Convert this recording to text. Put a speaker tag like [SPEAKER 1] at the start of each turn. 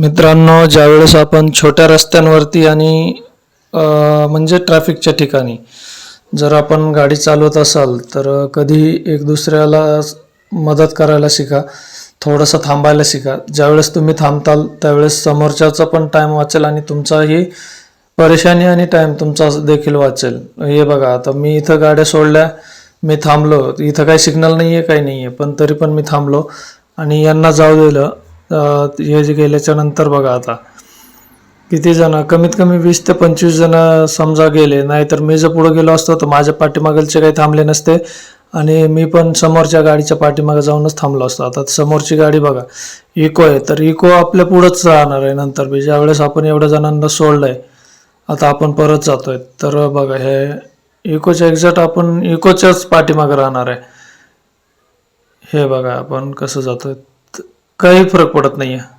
[SPEAKER 1] मित्रांनो ज्यावेळेस आपण छोट्या रस्त्यांवरती आणि म्हणजे ट्रॅफिकच्या ठिकाणी जर आपण गाडी चालवत असाल तर कधी एक दुसऱ्याला मदत करायला शिका थोडंसं थांबायला शिका. ज्यावेळेस तुम्ही थांबताल त्यावेळेस समोरच्याचा पण टाईम वाचेल आणि तुमचाही परेशानी आणि टाईम तुमचा देखील वाचेल. हे बघा आता मी इथं गाड्या सोडल्या मी थांबलो. इथं काही सिग्नल नाही आहे काही नाही आहे पण तरी पण मी थांबलो. आणि यांना जाऊ दिलं. हे जे गेल्याच्यानंतर बघा आता. किती जण कमीत कमी वीस ते पंचवीस जण समजा गेले नाहीतर मी जर पुढे गेलो असतो तर माझ्या पाठीमागलचे काही थांबले नसते. आणि मी पण समोरच्या गाडीच्या पाठीमागे जाऊनच थांबलो असतो. आता समोरची गाडी बघा इको आहे. तर इको आपल्या पुढंच राहणार आहे नंतर बी. ज्यावेळेस आपण एवढ्या जणांना सोडलंय आता आपण परत जातोय. तर बघा हे इकोच्या एक्झॅक्ट आपण इकोच्याच पाठीमागे राहणार आहे. हे बघा आपण कसं जातोय. काही फरक पडत नाही आहे